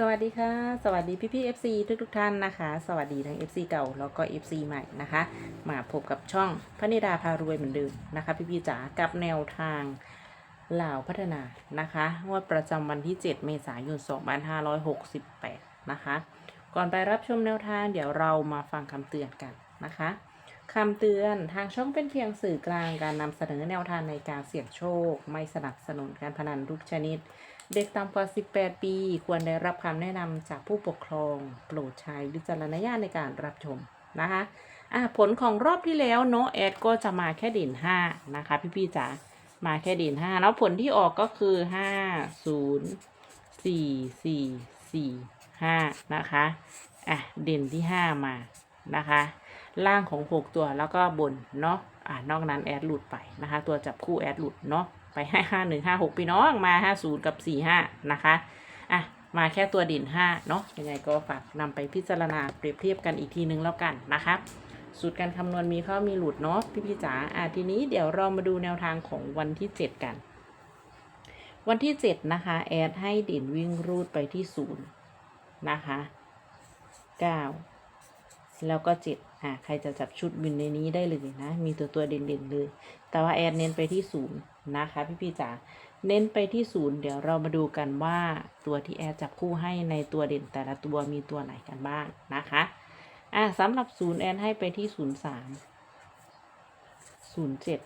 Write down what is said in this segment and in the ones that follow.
สวัสดีค่ะ สวัสดีพี่พี่ FC ทุกทุกท่านนะคะ สวัสดีทั้ง FC เก่าแล้วก็ FC ใหม่นะคะ มาพบกับช่องพนิดาพารวยเหมือนเดิมนะคะ พี่พี่จ๋ากับแนวทางลาวพัฒนานะคะงวดประจำวันที่ 7 เมษายน 2568 นะคะ ก่อนไปรับชมแนวทางเดี๋ยวเรามาฟังคำเตือนกันนะคะ คำเตือนทางช่องเป็นเพียงสื่อกลางการนำเสนอแนวทางในการเสี่ยงโชค ไม่สนับสนุนการพนันทุกชนิด เด็กต่ำกว่า 18 ปี ควรได้รับคำแนะนำจากผู้ปกครอง โปรดใช้วิจารณญาณในการรับชมนะคะอะผลของรอบที่แล้วเนาะแอดก็จะมาแค่ด่น5นะคะ พี่ๆจ๋ามาแค่ด่น5แล้วผลที่ออกก็คือ 5 0 4 4 4 5 นะคะอะเด่นที่ 5 มานะคะ ล่างของ 6 ตัวแล้วก็บนเนาะอะนอกนั้นแอดหลุดไปนะคะ ตัวจับคู่แอดหลุดเนาะไปให้ห้าหนึ่งห้าหกพี่น้องมาห้าศูนย์กับสี่ห้านะคะอะมาแค่ตัวด่นห้าเนาะยังไงก็ฝากนำไปพิจารณาเปรียบเทียบกันอีกทีนึงแล้วกันนะคะสูตรการคำนวณมีข้ามีหลุดเนาะพี่พี่จ๋าอะทีนี้เดี๋ยวเรามาดูแนวทางของวันที่เจ็ดกัน วันที่เจ็ดนะคะ แอดให้เด่นวิ่งรูดไปที่ศูนย์นะคะเก้า แล้วก็เจ็ดอะใครจะจับชุดวินในนี้ได้เลยนะ มีตัวตัวเด่นๆเลย แต่ว่าแอดเน้นไปที่ศูนย์นะคะพี่พี่จ๋าเน้นไปที่ศูนย์เดี๋ยวเรามาดูกันว่าตัวที่แอดจับคู่ให้ในตัวเด่นแต่ละตัวมีตัวไหนกันบ้างนะคะอะสำหรับศูนย์แอดให้ไปที่ศูนย์สามศูนย์เจ็ด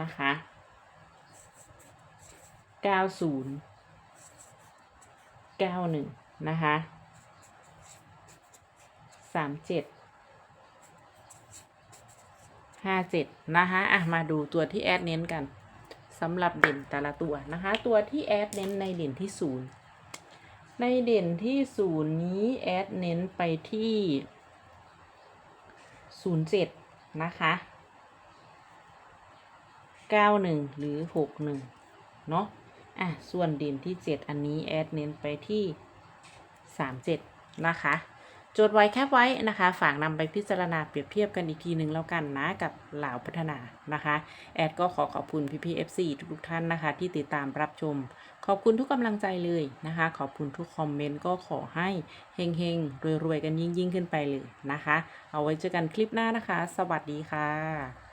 นะคะเก้าศูนย์เก้าหนึ่งนะคะ สามเจ็ดห้าเจ็ดนะคะอะมาดูตัวที่แอดเน้นกันสำหรับเด่นแต่ละตัวนะคะ ตัวที่แอดเน้นในเด่นที่ศูนย์ในเด่นที่ศูนย์นี้แอดเน้นไปที่ศูนย์เจ็ดนะคะเก้าหนึ่งหรือหกหนึ่งเนาะอะส่วนเด่นที่เจ็ดอันนี้แอดเน้นไปที่สามเจ็ดนะคะ จดไว้แคปไว้นะคะ ฝากนำไปพิจารณาเปรียบเทียบกันอีกทีหนึ่งแล้วกันนะกับเหล่าพัฒนานะคะ แอดก็ขอขอบคุณพี่พีเอฟซีทุกๆท่านนะคะ ที่ติดตามรับชม ขอบคุณทุกกำลังใจเลยนะคะ ขอบคุณทุกคอมเมนต์ก็ขอให้เฮงๆรวยๆกันยิ่งๆ ขึ้นไปเลยนะคะ เอาไว้เจอกันคลิปหน้านะคะ สวัสดีค่ะ